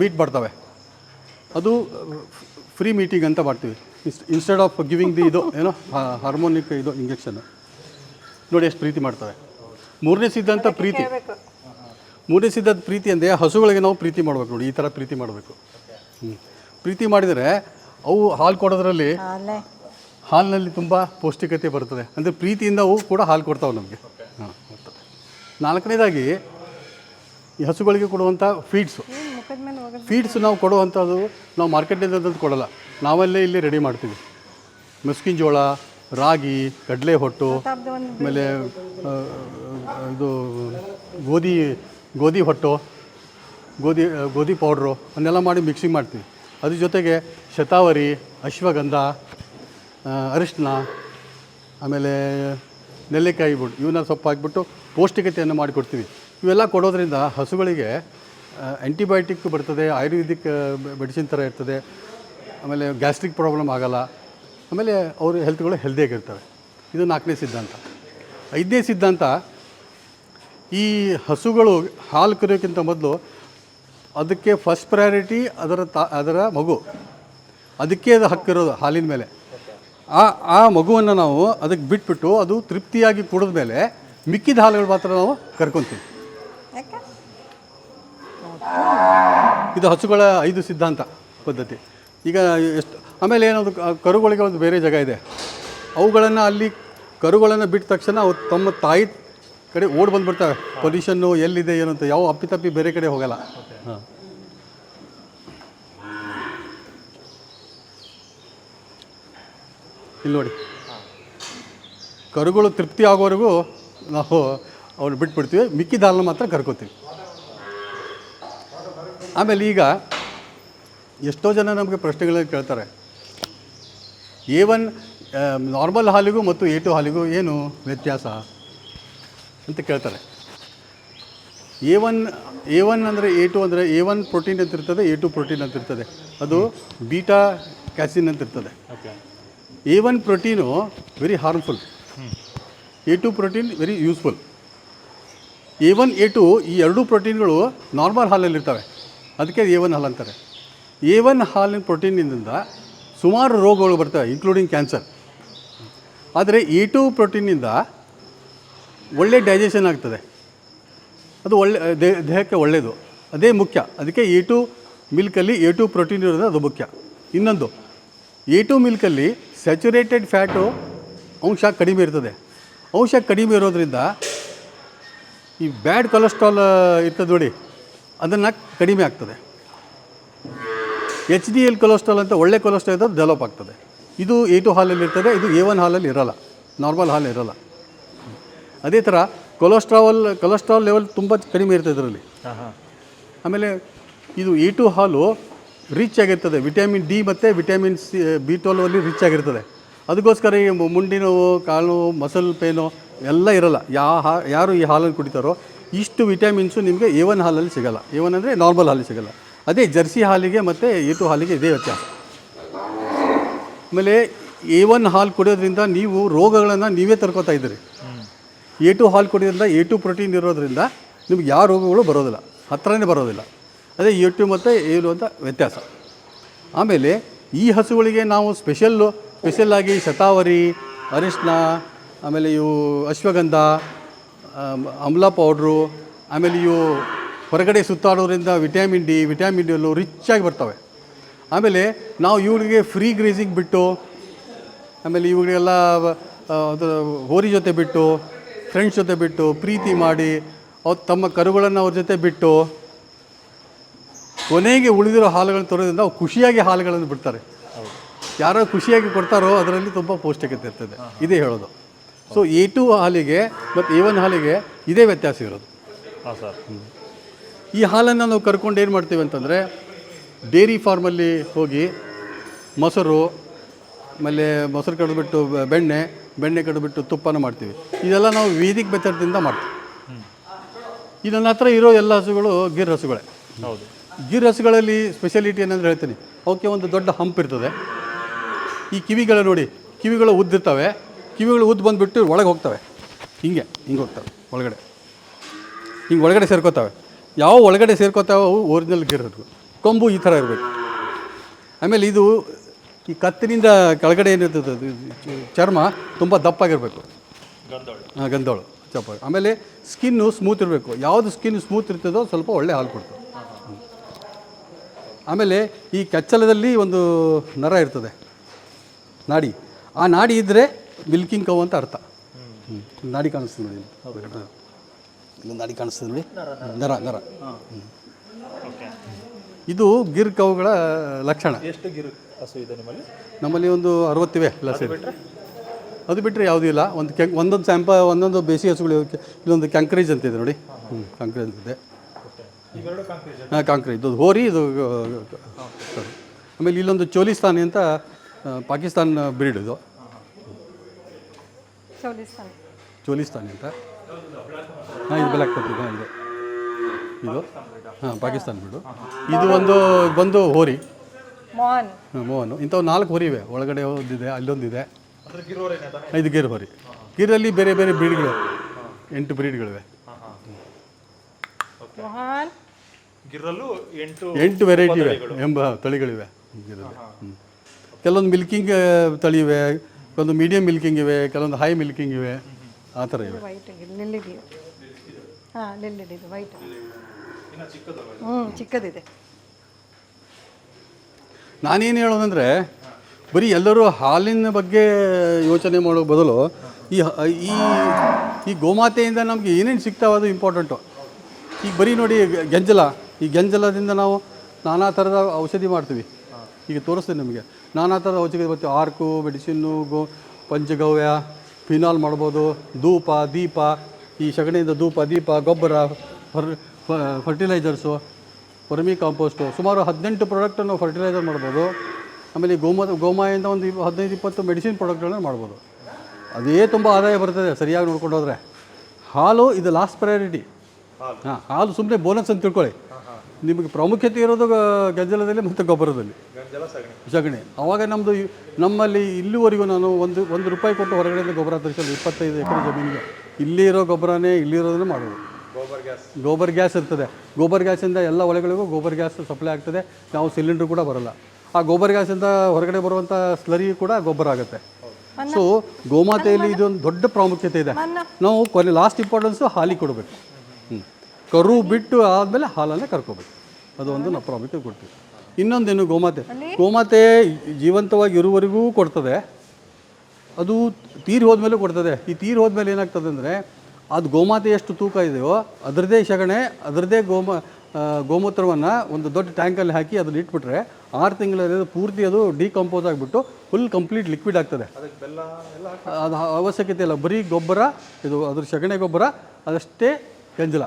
Speaker 1: ಮೀಟ್ ಮಾಡ್ತವೆ. ಅದು ಫ್ರೀ ಮೀಟಿಂಗ್ ಅಂತ ಮಾಡ್ತೀವಿ. ಇನ್ಸ್ಟೆಡ್ ಆಫ್ ಗಿವಿಂಗ್ ದಿ ಇದು ಏನೋ ಹಾರ್ಮೋನಿಕ್ ಇದು ಇಂಜೆಕ್ಷನ್. ನೋಡಿ ಎಷ್ಟು ಪ್ರೀತಿ ಮಾಡ್ತವೆ. ಮೂರನೇ ಸಿದ್ಧಾಂತ ಪ್ರೀತಿ. ಮೂರನೇ ಸಿದ್ಧಾಂತ ಪ್ರೀತಿ ಅಂದರೆ ಹಸುಗಳಿಗೆ ನಾವು ಪ್ರೀತಿ ಮಾಡಬೇಕು ನೋಡಿ ಈ ಥರ ಪ್ರೀತಿ ಮಾಡಬೇಕು. ಹ್ಞೂ ಪ್ರೀತಿ ಮಾಡಿದರೆ ಅವು ಹಾಲು ಕೊಡೋದ್ರಲ್ಲಿ ಹಾಲಿನಲ್ಲಿ ತುಂಬ ಪೌಷ್ಟಿಕತೆ ಬರ್ತದೆ. ಅಂದರೆ ಪ್ರೀತಿಯಿಂದ ಅವು ಕೂಡ ಹಾಲು ಕೊಡ್ತಾವೆ ನಮಗೆ. ಹಾಂ ನಾಲ್ಕನೇದಾಗಿ ಈ ಹಸುಗಳಿಗೆ ಕೊಡುವಂಥ ಫೀಡ್ಸು ಫೀಡ್ಸ್ ನಾವು ಕೊಡುವಂಥದ್ದು ನಾವು ಮಾರ್ಕೆಟ್ನಿಂದ ಕೊಡೋಲ್ಲ ಕೊಡಲ್ಲ. ನಾವಲ್ಲೇ ಇಲ್ಲಿ ರೆಡಿ ಮಾಡ್ತೀವಿ. ಮುಸ್ಕಿನ ಜೋಳ ರಾಗಿ ಕಡಲೆ ಹೊಟ್ಟು ಆಮೇಲೆ ಇದು. ಗೋಧಿ ಗೋಧಿ ಹೊಟ್ಟು ಗೋಧಿ ಗೋಧಿ ಪೌಡ್ರು ಅದನ್ನೆಲ್ಲ ಮಾಡಿ ಮಿಕ್ಸಿಂಗ್ ಮಾಡ್ತೀವಿ. ಅದ್ರ ಜೊತೆಗೆ ಶತಾವರಿ, ಅಶ್ವಗಂಧ ಅರಿಶಿನ ಆಮೇಲೆ ನೆಲ್ಲಿಕಾಯಿ ಬಿಟ್ಟು ಇವನ್ನ ಸೊಪ್ಪು ಹಾಕ್ಬಿಟ್ಟು ಪೌಷ್ಟಿಕತೆಯನ್ನು ಮಾಡಿಕೊಡ್ತೀವಿ. ಇವೆಲ್ಲ ಕೊಡೋದ್ರಿಂದ ಹಸುಗಳಿಗೆ ಆ್ಯಂಟಿಬಯೋಟಿಕ್ ಬರ್ತದೆ, ಆಯುರ್ವೇದಿಕ್ ಮೆಡಿಸಿನ್ ಥರ ಇರ್ತದೆ. ಆಮೇಲೆ ಗ್ಯಾಸ್ಟ್ರಿಕ್ ಪ್ರಾಬ್ಲಮ್ ಆಗಲ್ಲ. ಆಮೇಲೆ ಅವ್ರ ಹೆಲ್ತ್ಗಳು ಹೆಲ್ದಿಯಾಗಿರ್ತವೆ. ಇದು ನಾಲ್ಕನೇ ಸಿದ್ಧಾಂತ. ಐದನೇ ಸಿದ್ಧಾಂತ, ಈ ಹಸುಗಳು ಹಾಲು ಕರೆಯೋಕ್ಕಿಂತ ಮೊದಲು ಅದಕ್ಕೆ ಫಸ್ಟ್ ಪ್ರಯಾರಿಟಿ ಅದರ ತಾ ಅದರ ಮಗು. ಅದಕ್ಕೆ ಅದು ಹಕ್ಕಿರೋದು ಹಾಲಿನ ಮೇಲೆ. ಆ ಆ ಮಗುವನ್ನು ನಾವು ಅದಕ್ಕೆ ಬಿಟ್ಬಿಟ್ಟು ಅದು ತೃಪ್ತಿಯಾಗಿ ಕುಡಿದ ಮೇಲೆ ಮಿಕ್ಕಿದ ಹಾಲುಗಳು ಮಾತ್ರ ನಾವು ಕರ್ಕೊತೀವಿ. ಇದು ಹಸುಗಳ ಐದು ಸಿದ್ಧಾಂತ ಪದ್ಧತಿ. ಈಗ ಎಷ್ಟು ಆಮೇಲೆ ಏನದು ಕರುಗಳಿಗೆ ಒಂದು ಬೇರೆ ಜಾಗ ಇದೆ. ಅವುಗಳನ್ನು ಅಲ್ಲಿ ಕರುಗಳನ್ನು ಬಿಟ್ಟ ತಕ್ಷಣ ಅವು ತಮ್ಮ ತಾಯಿ ಕಡೆ ಓಡ್ ಬಂದ್ಬಿಡ್ತವೆ ಪೊಲ್ಯೂಷನ್ನು ಎಲ್ಲಿದೆ ಏನು ಅಂತ ಯಾವ ಅಪ್ಪಿತಪ್ಪಿ ಬೇರೆ ಕಡೆ ಹೋಗಲ್ಲ. ಹಾಂ. ಇಲ್ಲಿ ನೋಡಿ. ಕರುಗಳು ತೃಪ್ತಿ ಆಗೋವರೆಗೂ ನಾವು ಅವ್ರು ಬಿಟ್ಬಿಡ್ತೀವಿ. ಮಿಕ್ಕಿದ ಹಾಲನ್ನ ಮಾತ್ರ ಕರ್ಕೋತೀವಿ. ಆಮೇಲೆ ಈಗ ಎಷ್ಟೋ ಜನ ನಮಗೆ ಪ್ರಶ್ನೆಗಳನ್ನು ಕೇಳ್ತಾರೆ. ಎ ಒನ್ ನಾರ್ಮಲ್ ಹಾಲಿಗೂ ಮತ್ತು ಎ ಟು ಹಾಲಿಗೂ ಏನು ವ್ಯತ್ಯಾಸ? ಅಂತ ಕೇಳ್ತಾರೆ. ಎ ಒನ್ ಎ ಒನ್ ಅಂದರೆ ಎ ಟು ಅಂದರೆ ಎ ಒನ್ ಪ್ರೋಟೀನ್ ಅಂತ ಇರ್ತದೆ ಎ ಟು ಪ್ರೋಟೀನ್ ಅಂತ ಇರ್ತದೆ. ಅದು ಬೀಟಾ ಕ್ಯಾಸಿನ್ ಅಂತ ಇರ್ತದೆ.
Speaker 2: Okay
Speaker 1: A one protein very harmful A two protein very useful A one A two ಈ ಎರಡೂ ಪ್ರೋಟೀನ್ಗಳು ನಾರ್ಮಲ್ ಹಾಲಲ್ಲಿರ್ತವೆ ಅದಕ್ಕೆ ಎ ಒನ್ ಹಾಲು ಅಂತಾರೆ. ಎ ಒನ್ ಹಾಲಿನ ಪ್ರೋಟೀನಿಂದ ಸುಮಾರು ರೋಗಗಳು ಬರ್ತವೆ ಇನ್ಕ್ಲೂಡಿಂಗ್ ಕ್ಯಾನ್ಸರ್ ಆದರೆ ಎ ಟು ಪ್ರೋಟೀನಿಂದ ಒಳ್ಳೆ ಡೈಜೆಷನ್ ಆಗ್ತದೆ. ಅದು ಒಳ್ಳೆ ದೇಹಕ್ಕೆ ಒಳ್ಳೆಯದು ಅದೇ ಮುಖ್ಯ. ಅದಕ್ಕೆ ಎ ಟು ಮಿಲ್ಕಲ್ಲಿ ಎ ಟು ಪ್ರೋಟೀನ್ ಇರೋದು ಅದು ಮುಖ್ಯ. ಇನ್ನೊಂದು ಎ ಟು ಮಿಲ್ಕಲ್ಲಿ ಸ್ಯಾಚುರೇಟೆಡ್ ಫ್ಯಾಟು ಅಂಶ ಕಡಿಮೆ ಇರ್ತದೆ. ಅಂಶ ಕಡಿಮೆ ಇರೋದ್ರಿಂದ ಈ ಬ್ಯಾಡ್ ಕೊಲೆಸ್ಟ್ರಾಲ್ ಇರ್ತದೆ ನೋಡಿ, ಅದನ್ನು ಕಡಿಮೆ ಆಗ್ತದೆ. ಎಚ್ ಡಿ ಎಲ್ ಕೊಲೆಸ್ಟ್ರಾಲ್ ಅಂತ ಒಳ್ಳೆ ಕೊಲೆಸ್ಟ್ರಾಲ್ ಇರೋದು ಡೆವಲಪ್ ಆಗ್ತದೆ. ಇದು ಎ ಟು ಹಾಲಲ್ಲಿ ಇರ್ತದೆ, ಇದು ಎ ಒನ್ ಹಾಲಲ್ಲಿ ಇರೋಲ್ಲ. ನಾರ್ಮಲ್ ಹಾಲ್ ಇರೋಲ್ಲ. ಅದೇ ಥರ ಕೊಲೆಸ್ಟ್ರಾಲ್ ಕೊಲೆಸ್ಟ್ರಾಲ್ ಲೆವೆಲ್ ತುಂಬ ಕಡಿಮೆ ಇರ್ತದೆ ಇದರಲ್ಲಿ. ಆಮೇಲೆ ಇದು ಎ ಟು ಹಾಲು ರಿಚ್ ಆಗಿರ್ತದೆ. ವಿಟಮಿನ್ ಡಿ ಮತ್ತು ವಿಟಮಿನ್ ಸಿ ಬಿ ಟ್ವೆಲ್ವಲ್ಲಿ ರಿಚ್ ಆಗಿರ್ತದೆ. ಅದಕ್ಕೋಸ್ಕರ ಈ ಮುಂಡಿ ನೋವು ಕಾಲು ನೋವು ಮಸಲ್ ಪೇನು ಎಲ್ಲ ಇರಲ್ಲ. ಯಾ ಹಾ ಯಾರು ಈ ಹಾಲನ್ನು ಕುಡಿತಾರೋ ಇಷ್ಟು ವಿಟಮಿನ್ಸು ನಿಮಗೆ ಎ ಒನ್ ಹಾಲಲ್ಲಿ ಸಿಗಲ್ಲ. ಎ ಒನ್ ಅಂದರೆ ನಾರ್ಮಲ್ ಹಾಲಿಗೆ ಸಿಗಲ್ಲ. ಅದೇ ಜರ್ಸಿ ಹಾಲಿಗೆ ಮತ್ತು ಎ ಟು ಹಾಲಿಗೆ ಇದೇ ವ್ಯತ್ಯಾಸ. ಆಮೇಲೆ ಎ ಒನ್ ಹಾಲು ಕುಡಿಯೋದ್ರಿಂದ ನೀವು ರೋಗಗಳನ್ನು ನೀವೇ ತರ್ಕೋತಾ ಇದ್ದೀರಿ. ಎ ಟು ಹಾಲು ಕೊಡೋದ್ರಿಂದ ಎ ಟು ಪ್ರೋಟೀನ್ ಇರೋದ್ರಿಂದ ನಿಮ್ಗೆ ಯಾವ ರೋಗಗಳು ಬರೋದಿಲ್ಲ. ಹತ್ರನೇ ಬರೋದಿಲ್ಲ. ಅದೇ ಎಟ್ಟು ಮತ್ತು ಏಳು ಅಂತ ವ್ಯತ್ಯಾಸ. ಆಮೇಲೆ ಈ ಹಸುಗಳಿಗೆ ನಾವು ಸ್ಪೆಷಲ್ಲು ಸ್ಪೆಷಲ್ಲಾಗಿ ಶತಾವರಿ ಅರಿಶಿನ ಆಮೇಲೆ ಇವು ಅಶ್ವಗಂಧ ಅಮ್ಲ ಪೌಡ್ರು ಆಮೇಲೆ ಇವು ಹೊರಗಡೆ ಸುತ್ತಾಡೋದ್ರಿಂದ ವಿಟ್ಯಾಮಿನ್ ಡಿ ವಿಟ್ಯಾಮಿನ್ ಡಿ ಎಲ್ಲೂ ರಿಚ್ಚಾಗಿ ಬರ್ತವೆ. ಆಮೇಲೆ ನಾವು ಇವುಗಳಿಗೆ ಫ್ರೀ ಗ್ರೇಸಿಂಗ್ ಬಿಟ್ಟು, ಆಮೇಲೆ ಇವುಗಳಿಗೆಲ್ಲ ಅದು ಹೋರಿ ಜೊತೆ ಬಿಟ್ಟು ಫ್ರೆಂಡ್ಸ್ ಜೊತೆ ಬಿಟ್ಟು ಪ್ರೀತಿ ಮಾಡಿ ಅವ್ರು ತಮ್ಮ ಕರುಗಳನ್ನು ಅವ್ರ ಜೊತೆ ಬಿಟ್ಟು ಕೊನೆಗೆ ಉಳಿದಿರೋ ಹಾಲುಗಳನ್ನು ತರೋದ್ರಿಂದ ಅವು ಖುಷಿಯಾಗಿ ಹಾಲುಗಳನ್ನು ಬಿಡ್ತಾರೆ. ಯಾರೋ ಖುಷಿಯಾಗಿ ಕೊಡ್ತಾರೋ ಅದರಲ್ಲಿ ತುಂಬ ಪೌಷ್ಟಿಕತೆ ಇರ್ತದೆ. ಇದೇ ಹೇಳೋದು. ಸೊ ಎ ಟು ಹಾಲಿಗೆ ಮತ್ತು ಎ ಒನ್ ಹಾಲಿಗೆ ಇದೇ ವ್ಯತ್ಯಾಸ ಇರೋದು.
Speaker 2: ಹಾಂ ಸರ್.
Speaker 1: ಈ ಹಾಲನ್ನು ನಾವು ಕರ್ಕೊಂಡು ಏನು ಮಾಡ್ತೀವಿ ಅಂತಂದರೆ ಡೇರಿ ಫಾರ್ಮಲ್ಲಿ ಹೋಗಿ ಮೊಸರು ಆಮೇಲೆ ಮೊಸರು ಕಡಿದ್ಬಿಟ್ಟು ಬೆ- ಬೆಣ್ಣೆ ಬೆಣ್ಣೆ ಬಿಟ್ಟು ತುಪ್ಪನ ಮಾಡ್ತೀವಿ. ಇದೆಲ್ಲ ನಾವು ವೇದಿಕ್ ಮೆಥಡ್ದಿಂದ ಮಾಡ್ತೀವಿ. ಇದನ್ನ ನನ್ನ ಹತ್ರ ಇರೋ ಎಲ್ಲ ಹಸುಗಳು ಗಿರ್ ಹಸುಗಳೇ.
Speaker 2: ಹೌದು.
Speaker 1: ಗಿರ್ ಹಸುಗಳಲ್ಲಿ ಸ್ಪೆಷಾಲಿಟಿ ಏನಂದ್ರೆ ಹೇಳ್ತೀನಿ. ಅವಕ್ಕೆ ಒಂದು ದೊಡ್ಡ ಹಂಪ್ ಇರ್ತದೆ. ಈ ಕಿವಿಗಳು ನೋಡಿ ಕಿವಿಗಳು ಉದ್ದಿರ್ತವೆ ಕಿವಿಗಳು ಉದ್ದು ಬಂದುಬಿಟ್ಟು ಒಳಗೆ ಹೋಗ್ತವೆ. ಹಿಂಗೆ ಹಿಂಗೆ ಹೋಗ್ತವೆ ಒಳಗಡೆ. ಹಿಂಗೆ ಒಳಗಡೆ ಸೇರ್ಕೋತವೆ. ಯಾವ ಒಳಗಡೆ ಸೇರ್ಕೋತಾವೆ ಅವು ಒರಿಜಿನಲ್ ಗಿರ್ ಕೊಂಬು ಈ ಥರ ಇರಬೇಕು. ಆಮೇಲೆ ಇದು ಈ ಕತ್ತಿನಿಂದ ಕೆಳಗಡೆ ಏನಿರ್ತದೆ ಅದು? ಚರ್ಮ ತುಂಬ ದಪ್ಪಾಗಿರಬೇಕು.
Speaker 2: ಗಂಧೋಳು.
Speaker 1: ಹಾಂ ಗಂಧೋಳು. ಚಪ್ಪ. ಆಮೇಲೆ ಸ್ಕಿನ್ನು ಸ್ಮೂತ್ ಇರಬೇಕು. ಯಾವುದು ಸ್ಕಿನ್ ಸ್ಮೂತ್ ಇರ್ತದೋ ಸ್ವಲ್ಪ ಒಳ್ಳೆ ಹಾಲು ಕೊಡ್ತದೆ. ಆಮೇಲೆ ಈ ಕೆಚ್ಚಲದಲ್ಲಿ ಒಂದು ನರ ಇರ್ತದೆ. ನಾಡಿ. ಆ ನಾಡಿ ಇದ್ದರೆ ಮಿಲ್ಕಿಂಗ್ ಕವ್ ಅಂತ ಅರ್ಥ. ಹ್ಞೂ ನಾಡಿ ಕಾಣಿಸ್ತದೆ ನೋಡಿ. ಇಲ್ಲಿ. ನಾಡಿ ಕಾಣಿಸ್ತದೆ ನೋಡಿ. ನರ ನರ. ಹ್ಮ್. ಇದು ಗಿರ್ ಕವುಗಳ ಲಕ್ಷಣ.
Speaker 2: ಎಷ್ಟು ಗಿರು ಹಸು ಇದೆ ನಿಮ್ಮಲ್ಲಿ?
Speaker 1: ನಮ್ಮಲ್ಲಿ ಒಂದು ಅರವತ್ತಿವೆ ಎಲ್ಲ ಸೇರಿ ಅದು ಬಿಟ್ಟರೆ ಯಾವುದೂ ಇಲ್ಲ. ಒಂದು ಕೆಂಕ್ ಒಂದೊಂದು ಸ್ಯಾಂಪ ಒಂದೊಂದು ಬೇಸಿ ಹಸುಗಳು ಇವೆ. ಇಲ್ಲೊಂದು ಕ್ಯಾಂಕ್ರೇಜ್ ಅಂತಿದೆ ನೋಡಿ. ಹ್ಞೂ ಕ್ಯಾಂಕ್ರೇಜ್ ಅಂತಿದೆ
Speaker 2: ಇವೆರಡು ಕಾಂಕ್ರೀಟ್
Speaker 1: ಹಾಂ ಕಾಂಕ್ರೇಜ್. ಇದು ಹೋರಿ ಇದು ಸರಿ ಆಮೇಲೆ ಇಲ್ಲೊಂದು ಚೋಲಿಸ್ತಾನಿ ಅಂತ ಆ, ಪಾಕಿಸ್ತಾನ್ ಬ್ರೀಡ್ ಇದು.
Speaker 3: ಚೌಲಿಸ್ತಾನ್.
Speaker 1: ಚೋಲಿಸ್ತಾನಿ ಅಂತ. ಹಾಂ ಇದು ಬೆಲೆ ಪಟ್ಟಿ ಹಾಂ ಇದು. ಇದು. ಹಾಂ ಪಾಕಿಸ್ತಾನ್ ಬಿಡು. ಇದು ಒಂದು ಬಂದು ಹೋರಿ.
Speaker 3: ಮೋಹನ್.
Speaker 1: ಹಾಂ ಮೋಹನು. ಇಂಥವು ನಾಲ್ಕು ಹೋರಿ ಇವೆ. ಒಳಗಡೆ ಒಂದಿದೆ ಅಲ್ಲೊಂದಿದೆ.
Speaker 2: ಐದು ಗಿರ್ ಹೋರಿ
Speaker 1: ಇದು ಗೀರ್ ಹೊರಿ. ಗೀರಲ್ಲಿ ಬೇರೆ ಬೇರೆ ಬ್ರೀಡ್ಗಳು. ಎಂಟು ಬ್ರೀಡ್ಗಳಿವೆ.
Speaker 3: ಮೊಹಾನ್.
Speaker 2: ಗಿರಲ್ಲೂ ಎಂಟು
Speaker 1: ಎಂಟು ವೆರೈಟಿ ಇವೆ. ಎಂಬ ತಳಿಗಳಿವೆ. ಗಿರಲ್ಲಿ. ಕೆಲವೊಂದು ಮಿಲ್ಕಿಂಗ್ ತಳಿ ಇವೆ ಕೆಲವೊಂದು ಮೀಡಿಯಂ ಮಿಲ್ಕಿಂಗ್ ಇವೆ ಕೆಲವೊಂದು ಹೈ ಮಿಲ್ಕಿಂಗ್ ಇವೆ. ಆ ಥರ ಇವೆ.
Speaker 3: ವೈಟ್ ಹಾಂ ಹ್ಞೂ ಚಿಕ್ಕದಿದೆ.
Speaker 1: ನಾನೇನು ಹೇಳೋದಂದರೆ ಬರೀ ಎಲ್ಲರೂ ಹಾಲಿನ ಬಗ್ಗೆ ಯೋಚನೆ ಮಾಡೋ ಬದಲು ಈ ಈ ಈ ಗೋಮಾತೆಯಿಂದ ನಮಗೆ ಏನೇನು ಸಿಗ್ತಾವೆ ಅದು ಇಂಪಾರ್ಟೆಂಟು ಈಗ ಬರೀ ನೋಡಿ ಗಂಜಲ ಈ ಗೆಂಜಲದಿಂದ ನಾವು ನಾನಾ ಥರದ ಔಷಧಿ ಮಾಡ್ತೀವಿ. ಈಗ ತೋರಿಸ್ತೀನಿ ನಿಮಗೆ. ನಾನಾ ಥರದ ಔಷಧಿ ಬರ್ತೀವಿ. ಆರ್ಕು ಮೆಡಿಸಿನ್ನು ಗೋ ಪಂಚಗವ್ಯ ಫಿನಾಲ್ ಮಾಡ್ಬೋದು ಧೂಪ ದೀಪ ಈ ಸಗಣಿಯಿಂದ ಧೂಪ ದೀಪ ಗೊಬ್ಬರ ಫರ್ ಫರ್ಟಿಲೈಸರ್ಸು ವರ್ಮಿ ಕಾಂಪೋಸ್ಟು ಸುಮಾರು ಹದಿನೆಂಟು ಪ್ರಾಡಕ್ಟನ್ನು ಫರ್ಟಿಲೈಸರ್ ಮಾಡ್ಬೋದು. ಆಮೇಲೆ ಗೋಮ ಗೋಮಾಯಿಂದ ಒಂದು ಹದಿನೈದು ಇಪ್ಪತ್ತು ಮೆಡಿಸಿನ್ ಪ್ರಾಡಕ್ಟ್ಗಳನ್ನ ಮಾಡ್ಬೋದು. ಅದೇ ತುಂಬ ಆದಾಯ ಬರ್ತದೆ ಸರಿಯಾಗಿ ನೋಡ್ಕೊಂಡು ಹೋದರೆ. ಹಾಲು ಇದು ಲಾಸ್ಟ್ ಪ್ರಯಾರಿಟಿ ಹಾಂ ಹಾಲು ಸುಮ್ಮನೆ ಬೋನಸ್ ಅಂತ ತಿಳ್ಕೊಳ್ಳಿ. ನಿಮಗೆ ಪ್ರಾಮುಖ್ಯತೆ ಇರೋದು ಗಂಜಲದಲ್ಲಿ ಮತ್ತು ಗೊಬ್ಬರದಲ್ಲಿ.
Speaker 2: ಸಗಣಿ.
Speaker 1: ಅವಾಗ ನಮ್ಮದು ನಮ್ಮಲ್ಲಿ ಇಲ್ಲಿವರೆಗೂ ನಾನು ಒಂದು ಒಂದು ರೂಪಾಯಿ ಕೊಟ್ಟು ಹೊರಗಡೆಯಿಂದ ಗೊಬ್ಬರ ತರಿಸಲು ಇಪ್ಪತ್ತೈದು ಎಕರೆ ಜಮೀನಿಗೆ. ಇಲ್ಲಿರೋ ಗೊಬ್ಬರನೇ ಇಲ್ಲಿರೋದನ್ನೇ ಮಾಡೋದು.
Speaker 2: ಗೋಬರ್ ಗ್ಯಾಸ್.
Speaker 1: ಗೋಬರ್ ಗ್ಯಾಸ್ ಇರ್ತದೆ. ಗೋಬರ್ ಗ್ಯಾಸಿಂದ ಎಲ್ಲ ಒಳಗಳಿಗೂ ಗೋಬರ್ ಗ್ಯಾಸ್ ಸಪ್ಲೈ ಆಗ್ತದೆ. ನಾವು ಸಿಲಿಂಡ್ರ್ ಕೂಡ ಬರಲ್ಲ. ಆ ಗೋಬರ್ ಗ್ಯಾಸಿಂದ ಹೊರಗಡೆ ಬರುವಂಥ ಸ್ಲರಿ ಕೂಡ ಗೊಬ್ಬರ ಆಗುತ್ತೆ. ಸೊ ಗೋಮಾತೆಯಲ್ಲಿ ಇದೊಂದು ದೊಡ್ಡ ಪ್ರಾಮುಖ್ಯತೆ ಇದೆ. ನಾವು ಕೊನೆ ಲಾಸ್ಟ್ ಇಂಪಾರ್ಟೆನ್ಸು ಹಾಲಿಗೆ ಕೊಡಬೇಕು. ಹ್ಞೂ ಕರು ಬಿಟ್ಟು ಆದಮೇಲೆ ಹಾಲನ್ನೇ ಕರ್ಕೋಬೇಕು. ಅದು ಒಂದು ನಾವು ಪ್ರಾಮುಖ್ಯತೆ ಕೊಡ್ತೀವಿ. ಇನ್ನೊಂದೇನು ಗೋಮಾತೆ? ಗೋಮಾತೆ ಜೀವಂತವಾಗಿ ಇರುವವರೆಗೂ ಕೊಡ್ತದೆ. ಅದು ತೀರಿ ಹೋದ್ಮೇಲೆ ಕೊಡ್ತದೆ. ಈ ತೀರಿ ಹೋದ್ಮೇಲೆ ಏನಾಗ್ತದೆ ಅಂದರೆ ಅದು ಗೋಮಾತೆ ಎಷ್ಟು ತೂಕ ಇದೆಯೋ ಅದರದ್ದೇ ಸಗಣೆ ಅದರದೇ ಗೋಮ ಗೋಮೂತ್ರವನ್ನು ಒಂದು ದೊಡ್ಡ ಟ್ಯಾಂಕಲ್ಲಿ ಹಾಕಿ ಅದನ್ನ ಇಟ್ಬಿಟ್ರೆ ಆರು ತಿಂಗಳಲ್ಲಿ ಪೂರ್ತಿ ಅದು ಡಿಕಂಪೋಸ್ ಆಗಿಬಿಟ್ಟು ಫುಲ್ ಕಂಪ್ಲೀಟ್ ಲಿಕ್ವಿಡ್ ಆಗ್ತದೆ. ಅದು ಅವಶ್ಯಕತೆ ಇಲ್ಲ. ಬರೀ ಗೊಬ್ಬರ ಇದು ಅದ್ರ ಸಗಣಿ ಗೊಬ್ಬರ ಅದಷ್ಟೇ ಗಂಜಲ.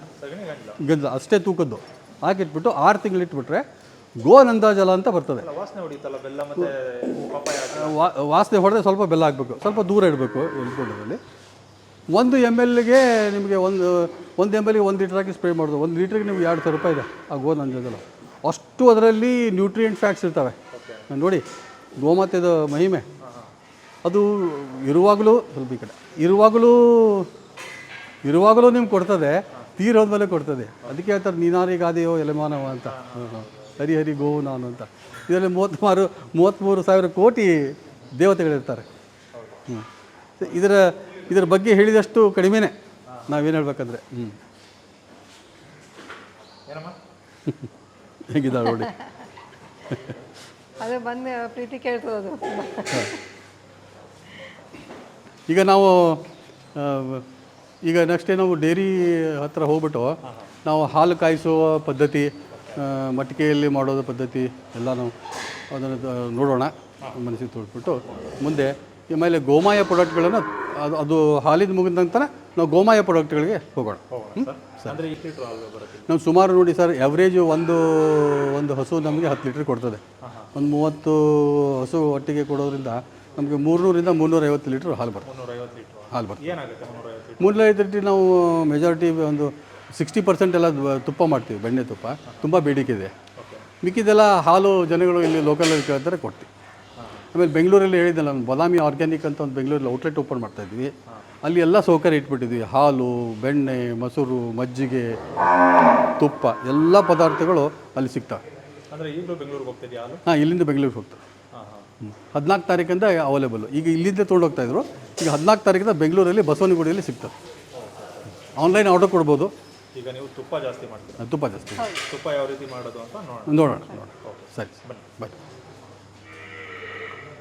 Speaker 2: ಗಂಜಲ.
Speaker 1: ಅಷ್ಟೇ ತೂಕದ್ದು. ಹಾಕಿಟ್ಬಿಟ್ಟು ಆರು ತಿಂಗಳು ಇಟ್ಬಿಟ್ರೆ ಗೋನಂದ ಜಲ ಅಂತ ಬರ್ತದೆ.
Speaker 2: ವಾಸನೆ
Speaker 1: ಹೊಡೆದ್ರೆ ಸ್ವಲ್ಪ ಬೆಲ್ಲ ಹಾಕಬೇಕು. ಸ್ವಲ್ಪ ದೂರ ಇಡಬೇಕು ಎಲ್ಕೊಂಡಲ್ಲಿ ಒಂದು ಎಂ ಎಲ್ಗೆ ನಿಮಗೆ ಒಂದು ಒಂದು ಎಂ ಎಲ್ಗೆ ಒಂದು ಲೀಟ್ರ್ ಹಾಕಿ ಸ್ಪ್ರೇ ಮಾಡೋದು. ಒಂದು ಲೀಟ್ರಿಗೆ ನಿಮ್ಗೆ ಎರಡು ಸಾವಿರ ರೂಪಾಯಿ ಇದೆ. ಆ ಗೋ ನಂಜದಲ್ಲ ಅಷ್ಟು ಅದರಲ್ಲಿ ನ್ಯೂಟ್ರಿಯೆಂಟ್ ಫ್ಯಾಕ್ಟ್ಸ್ ಇರ್ತವೆ. ನೋಡಿ ಗೋಮಾತೆದು ಮಹಿಮೆ. ಅದು ಇರುವಾಗಲೂ ಸ್ವಲ್ಪ ಈ ಕಡೆ. ಇರುವಾಗಲೂ ಇರುವಾಗಲೂ ನಿಮ್ಗೆ ಕೊಡ್ತದೆ. ತೀರೋದ್ಮೇಲೆ ಕೊಡ್ತದೆ. ಅದಕ್ಕೆ ಹೇಳ್ತಾರೆ ನೀನಾರಿ ಗಾದೆಯೋ ಎಲೆಮಾನವ ಅಂತ. ಹರಿ ಹರಿ ಗೋವು ನಾನು ಅಂತ. ಇದರಲ್ಲಿ ಮೂವತ್ತ್ಮಾರು ಮೂವತ್ತ್ಮೂರು ಸಾವಿರ ಕೋಟಿ ದೇವತೆಗಳಿರ್ತಾರೆ. ಹ್ಞೂ ಇದರ ಇದರ ಬಗ್ಗೆ ಹೇಳಿದಷ್ಟು ಕಡಿಮೆನೆ ನಾವೇನು ಹೇಳ್ಬೇಕಂದ್ರೆ. ಹ್ಞೂ
Speaker 2: ಏನಮ್ಮ?
Speaker 1: ಹೇಗಿದ್ದಾಳೆ ನೋಡಿ.
Speaker 3: ಅದೇ ಬಂದು ಪ್ರೀತಿ ಕೇಳ್ತದೆ
Speaker 1: ಈಗ ನಾವು ಈಗ ನೆಕ್ಸ್ಟ್ ನಾವು ಡೈರಿ ಹತ್ರ ಹೋಗ್ಬಿಟ್ಟು ನಾವು ಹಾಲು ಕಾಯಿಸುವ ಪದ್ಧತಿ ಮಟಕೆಯಲ್ಲಿ ಮಟ್ಟಿಗೆಯಲ್ಲಿ ಮಾಡೋದು ಪದ್ಧತಿ ಎಲ್ಲ ನಾವು ಅದನ್ನು ನೋಡೋಣ. ಮನಸ್ಸಿಗೆ ತೋರಿಸ್ಬಿಟ್ಟು ಮುಂದೆ ಆಮೇಲೆ ಗೋಮಾಯ ಪ್ರಾಡಕ್ಟ್ಗಳನ್ನು ಅದು ಅದು ಹಾಲಿದ್ದು ಮುಗಿದ ನಂತರ ನಾವು ಗೋಮಾಯ ಪ್ರಾಡಕ್ಟ್ಗಳಿಗೆ ಹೋಗೋಣ. ನಾವು ಸುಮಾರು ನೋಡಿ ಸರ್ ಎವ್ರೇಜು ಒಂದು ಒಂದು ಹಸು ನಮಗೆ ಹತ್ತು ಲೀಟ್ರ್ ಕೊಡ್ತದೆ. ಒಂದು ಮೂವತ್ತು ಹಸು ಒಟ್ಟಿಗೆ ಕೊಡೋದ್ರಿಂದ ನಮಗೆ ಮೂರುನೂರಿಂದ ಮುನ್ನೂರೈವತ್ತು ಲೀಟ್ರ್ ಹಾಲು ಬರ್ತದೆ ಹಾಲು. ಬರ್ತದೆ
Speaker 2: ಮುನ್ನೂರೈವತ್ತು ಲೀಟ್ರ್?
Speaker 1: ನಾವು ಮೆಜಾರಿಟಿ ಒಂದು ಸಿಕ್ಸ್ಟಿ ಪರ್ಸೆಂಟ್ ಎಲ್ಲ ತುಪ್ಪ ಮಾಡ್ತೀವಿ ಬೆಣ್ಣೆ ತುಪ್ಪ. ತುಂಬ ಬೇಡಿಕೆ ಇದೆ. ಮಿಕ್ಕಿದೆಲ್ಲ ಹಾಲು ಜನಗಳು ಇಲ್ಲಿ ಲೋಕಲಲ್ಲಿ ಕೇಳ್ತಾರೆ ಕೊಡ್ತೀವಿ. ಆಮೇಲೆ ಬೆಂಗಳೂರಲ್ಲಿ ಹೇಳಿದ್ದೆ ನಾನು ಬದಾಮಿ ಆರ್ಗ್ಯಾನಿಕ್ ಅಂತ ಒಂದು ಬೆಂಗಳೂರಲ್ಲಿ ಔಟ್ಲೆಟ್ ಓಪನ್ ಮಾಡ್ತಾ ಇದ್ವಿ. ಅಲ್ಲಿ ಎಲ್ಲ ಸೌಕರ್ಯ ಇಟ್ಬಿಟ್ಟಿದ್ವಿ. ಹಾಲು ಬೆಣ್ಣೆ ಮೊಸರು ಮಜ್ಜಿಗೆ ತುಪ್ಪ ಎಲ್ಲ ಪದಾರ್ಥಗಳು ಅಲ್ಲಿ ಸಿಗ್ತವೆ.
Speaker 2: ಅಂದರೆ ಈಗಲೂ ಬೆಂಗಳೂರಿಗೆ ಹೋಗ್ತಿದ್ಯಾ
Speaker 1: ಹಾಂ ಇಲ್ಲಿಂದ ಬೆಂಗಳೂರಿಗೆ
Speaker 2: ಹೋಗ್ತಾರೆ.
Speaker 1: ಹದಿನಾಲ್ಕು ತಾರೀಕಿಂದ ಅವೈಲೇಬಲ್ ಈಗ ಇಲ್ಲಿಂದ ತೊಗೊಂಡೋಗ್ತಾ ಇದ್ರು. ಈಗ ಹದಿನಾಲ್ಕು ತಾರೀಕಿಂದ ಬೆಂಗಳೂರಲ್ಲಿ ಬಸವನಗುಡಿಯಲ್ಲಿ ಸಿಗ್ತದೆ ಆನ್ಲೈನ್ ಆರ್ಡರ್ ಕೊಡ್ಬೋದು.
Speaker 2: ಈಗ ನೀವು ತುಪ್ಪ ಜಾಸ್ತಿ ಮಾಡ್ತೀರಾ?
Speaker 1: ತುಪ್ಪ ಜಾಸ್ತಿ.
Speaker 2: ತುಪ್ಪ ಯಾವ ರೀತಿ ಮಾಡೋದು ಅಂತ ನೋಡೋಣ.
Speaker 1: ನೋಡೋಣ ಸರಿ ಸರಿ. ಬಾಯ್